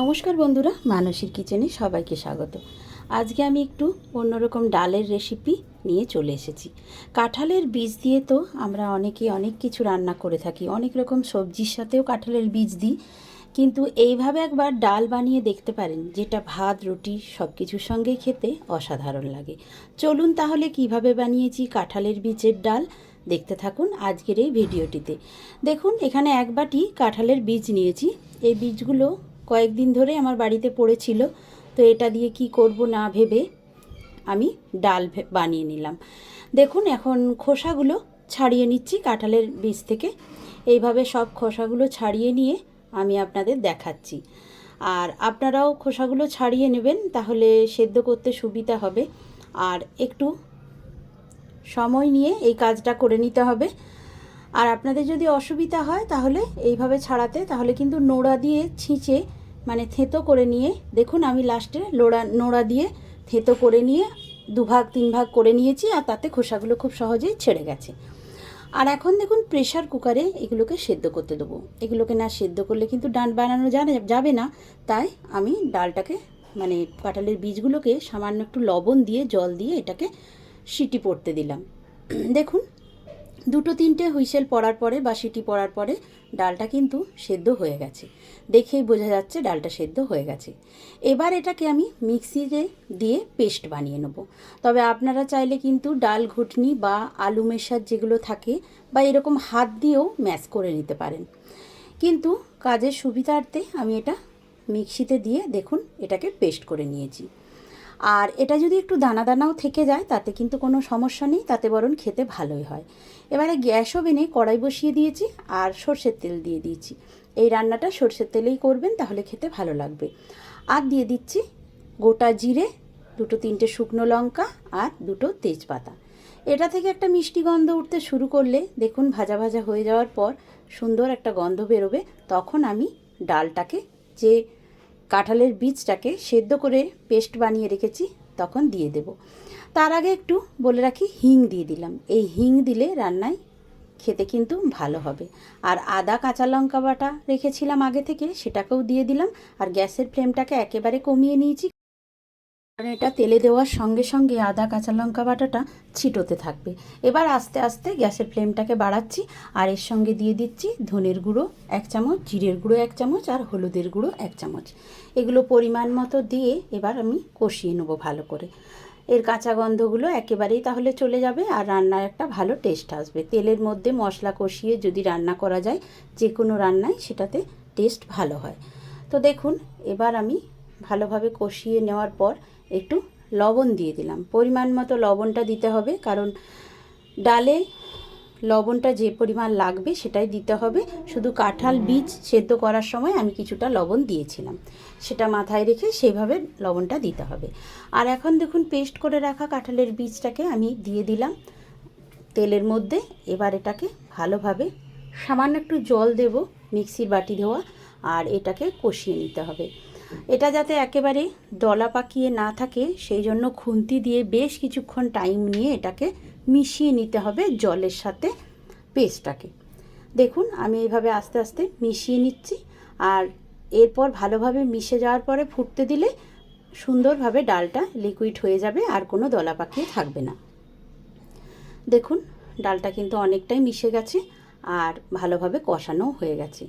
নমস্কার বন্ধুরা, মানসীর কিচেনে সবাইকে স্বাগত। আজকে আমি একটু অন্যরকম ডালের রেসিপি নিয়ে চলে এসেছি। কাঁঠালের বীজ দিয়ে তো আমরা অনেকে অনেক কিছু রান্না করে থাকি, অনেক রকম সবজির সাথেও কাঁঠালের বীজ দিই। কিন্তু এইভাবে একবার ডাল বানিয়ে দেখতে পারেন, যেটা ভাত, রুটি সব কিছুর সঙ্গেই খেতে অসাধারণ লাগে। চলুন তাহলে কীভাবে বানিয়েছি কাঁঠালের বীজের ডাল, দেখতে থাকুন আজকের এই ভিডিওটিতে। দেখুন, এখানে এক বাটি কাঁঠালের বীজ নিয়েছি। এই বীজগুলো কয়েকদিন ধরে আমার বাড়িতে পড়েছিল, তো এটা দিয়ে কি করব না ভেবে আমি ডাল বানিয়ে নিলাম। দেখুন, এখন খোসাগুলো ছাড়িয়ে নিচ্ছি কাঁঠালের বীজ থেকে। এইভাবে সব খোসাগুলো ছাড়িয়ে নিয়ে আমি আপনাদের দেখাচ্ছি। আর আপনারাও খোসাগুলো ছাড়িয়ে নেবেন, তাহলে সেদ্ধ করতে সুবিধা হবে। আর একটু সময় নিয়ে এই কাজটা করে নিতে হবে। আর আপনাদের যদি অসুবিধা হয় তাহলে এইভাবে ছাড়াতে, তাহলে কিন্তু নোড়া দিয়ে ছিঁচে মানে থেঁতো করে নিয়ে, দেখুন আমি লাস্টে লোড়া, নোড়া দিয়ে থেঁতো করে নিয়ে, দুভাগ তিন ভাগ করে নিয়েছি আর তাতে খোসাগুলো খুব সহজেই ছেড়ে গেছে। আর এখন দেখুন প্রেশার কুকারে এগুলোকে সেদ্ধ করতে দেবো। এগুলোকে না সেদ্ধ করলে কিন্তু ডাল বানানো যাবে না। তাই আমি ডালটাকে মানে কাঁঠালের বীজগুলোকে সামান্য একটু লবণ দিয়ে, জল দিয়ে এটাকে সিটি পড়তে দিলাম। দেখুন দুটো তিনটে হুইসেল পড়ার পরে বা সিটি পড়ার পরে ডালটা কিন্তু সেদ্ধ হয়ে গেছে। দেখেই বোঝা যাচ্ছে ডালটা সেদ্ধ হয়ে গেছে। এবার এটাকে আমি মিক্সিতে দিয়ে পেস্ট বানিয়ে নেব। তবে আপনারা চাইলে কিন্তু ডাল ঘুটনি বা আলু মেশার যেগুলো থাকে বা এরকম হাত দিয়েও ম্যাশ করে নিতে পারেন। কিন্তু কাজের সুবিধার্থে আমি এটা মিক্সিতে দিয়ে দেখুন এটাকে পেস্ট করে নিয়েছি। আর এটা যদি একটু দানা দানাও থেকে যায়, তাতে কিন্তু কোনো সমস্যা নেই, তাতে বরং খেতে ভালোই হয়। এবারে গ্যাস ওভেনে কড়াই বসিয়ে দিয়েছি আর সর্ষের তেল দিয়ে দিয়েছি। এই রান্নাটা সর্ষের তেলেই করবেন, তাহলে খেতে ভালো লাগবে। আর দিয়ে দিচ্ছি গোটা জিরে, দুটো তিনটে শুকনো লঙ্কা আর দুটো তেজপাতা। এটা থেকে একটা মিষ্টি গন্ধ উঠতে শুরু করলে দেখুন ভাজা ভাজা হয়ে যাওয়ার পর সুন্দর একটা গন্ধ বেরোবে, তখন আমি ডালটাকে যে কাঁঠালের বীজটাকে সেদ্ধ করে পেস্ট বানিয়ে রেখেছি, তখন দিয়ে দেব। তার আগে একটু বলে রাখি, হিং দিয়ে দিলাম। এই হিং দিলে রান্নায় খেতে কিন্তু ভালো হবে। আর আদা কাঁচা লঙ্কা বাটা রেখেছিলাম আগে থেকে, সেটাকেও দিয়ে দিলাম। আর গ্যাসের ফ্লেমটাকে একেবারে কমিয়ে নিয়েছি কারণ এটা তেলে দেওয়ার সঙ্গে সঙ্গে আদা, কাঁচা লঙ্কা বাটাটা ছিটোতে থাকবে। এবার আস্তে আস্তে গ্যাসের ফ্লেমটাকে বাড়াচ্ছি আর এর সঙ্গে দিয়ে দিচ্ছি ধনের গুঁড়ো এক চামচ, জিরের গুঁড়ো এক চামচ আর হলুদের গুঁড়ো এক চামচ। এগুলো পরিমাণ মতো দিয়ে এবার আমি কষিয়ে নেব ভালো করে। এর কাঁচা গন্ধগুলো একেবারেই তাহলে চলে যাবে আর রান্নার একটা ভালো টেস্ট আসবে। তেলের মধ্যে মশলা কষিয়ে যদি রান্না করা যায় যে কোনো রান্নায় সেটাতে টেস্ট ভালো হয়। তো দেখুন, এবার আমি ভালোভাবে কষিয়ে নেওয়ার পর একটু লবণ দিয়ে দিলাম। পরিমাণ মতো লবণটা দিতে হবে, কারণ ডালে লবণটা যে পরিমাণ লাগবে সেটাই দিতে হবে। শুধু কাঁঠাল বীজ সেদ্ধ করার সময় আমি কিছুটা লবণ দিয়েছিলাম। সেটা মাথায় রেখে সেইভাবে লবণটা দিতে হবে। আর এখন দেখুন, পেস্ট করে রাখা কাঁঠালের বীজটাকে আমি দিয়ে দিলাম তেলের মধ্যে। এবার এটাকে ভালোভাবে সামান্য একটু জল দেব মিক্সির বাটি ধোয়া আর এটাকে কষিয়ে নিতে হবে। এটা যাতে একেবারে দলা পাকিয়ে না থাকে, সেই জন্য খুন্তি দিয়ে বেশ কিছুক্ষণ টাইম নিয়ে এটাকে মিশিয়ে নিতে হবে জলের সাথে পেস্টটাকে দেখুন, আমি এইভাবে আস্তে আস্তে মিশিয়ে নিচ্ছি আর এরপর ভালোভাবে মিশে যাওয়ার পরে ফুটতে দিলে সুন্দরভাবে ডালটা লিকুইড হয়ে যাবে, আর কোনো দলা পাকিয়ে থাকবে না। দেখুন, ডালটা কিন্তু অনেকটাই মিশে গেছে আর ভালোভাবে কষানোও হয়ে গেছে।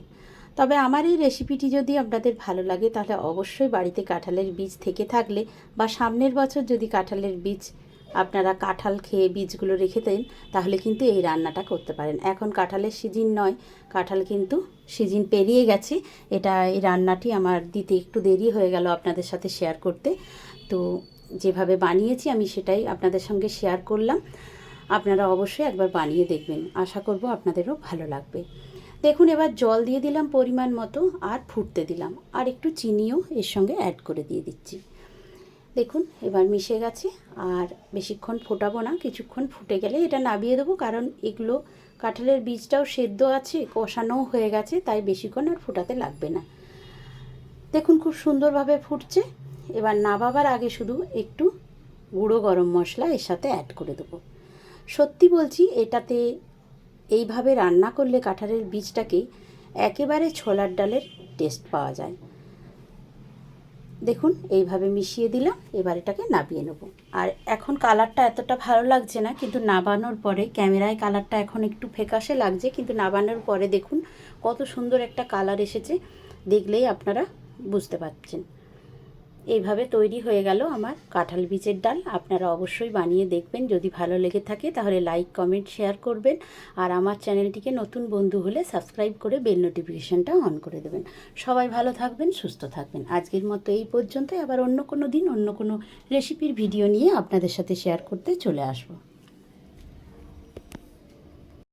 তবে আমার এই রেসিপিটি যদি আপনাদের ভালো লাগে, তাহলে অবশ্যই বাড়িতে কাঁঠালের বীজ থেকে থাকলে বা সামনের বছর যদি কাঁঠালের বীজ আপনারা কাঁঠাল খেয়ে বীজগুলো রেখে দেন, তাহলে কিন্তু এই রান্নাটা করতে পারেন। এখন কাঁঠালের সিজন নয়, কাঁঠাল কিন্তু সিজন পেরিয়ে গেছে। এটা, এই রান্নাটি আমার দিতে একটু দেরি হয়ে গেল আপনাদের সাথে শেয়ার করতে। তো যেভাবে বানিয়েছি, আমি সেটাই আপনাদের সঙ্গে শেয়ার করলাম। আপনারা অবশ্যই একবার বানিয়ে দেখবেন। আশা করব আপনাদেরও ভালো লাগবে। দেখুন, এবার জল দিয়ে দিলাম পরিমাণ মতো আর ফুটতে দিলাম। আর একটু চিনিও এর সঙ্গে অ্যাড করে দিয়ে দিচ্ছি। দেখুন, এবার মিশে গেছে। আর বেশিক্ষণ ফোটাবো না, কিছুক্ষণ ফুটে গেলে এটা নাবিয়ে দেবো, কারণ এগুলো কাঁঠালের বীজটাও সেদ্ধ আছে, কষানোও হয়ে গেছে, তাই বেশিক্ষণ আর ফোটাতে লাগবে না। দেখুন, খুব সুন্দরভাবে ফুটছে। এবার নাবাবার আগে শুধু একটু গুঁড়ো গরম মশলা এর সাথে অ্যাড করে দেবো। সত্যি বলছি, এটাতে এইভাবে রান্না করলে কাঁঠালের বীজটাকে একেবারে ছোলার ডালের টেস্ট পাওয়া যায়। দেখুন, এইভাবে মিশিয়ে দিলাম, এবার এটাকে নাবিয়ে নেব। আর এখন কালারটা এতটা ভালো লাগছে না, কিন্তু নাবানোর পরে, ক্যামেরায় কালারটা এখন একটু ফ্যাকাশে লাগছে, কিন্তু নাবানোর পরে দেখুন, কত সুন্দর একটা কালার এসেছে, দেখলেই আপনারা বুঝতে পারছেন। এইভাবে তৈরি হয়ে গেল আমার কাঁঠাল বীজের ডাল। আপনারা অবশ্যই বানিয়ে দেখবেন। যদি ভালো লেগে থাকে তাহলে লাইক কমেন্ট শেয়ার করবেন। আর আমার চ্যানেলটিকে নতুন বন্ধু হলে সাবস্ক্রাইব করে বেল নোটিফিকেশানটা অন করে দেবেন। সবাই ভালো থাকবেন, সুস্থ থাকবেন। আজকের মতো এই পর্যন্তই। আবার অন্য কোনো দিন অন্য কোনো রেসিপির ভিডিও নিয়ে আপনাদের সাথে শেয়ার করতে চলে আসব।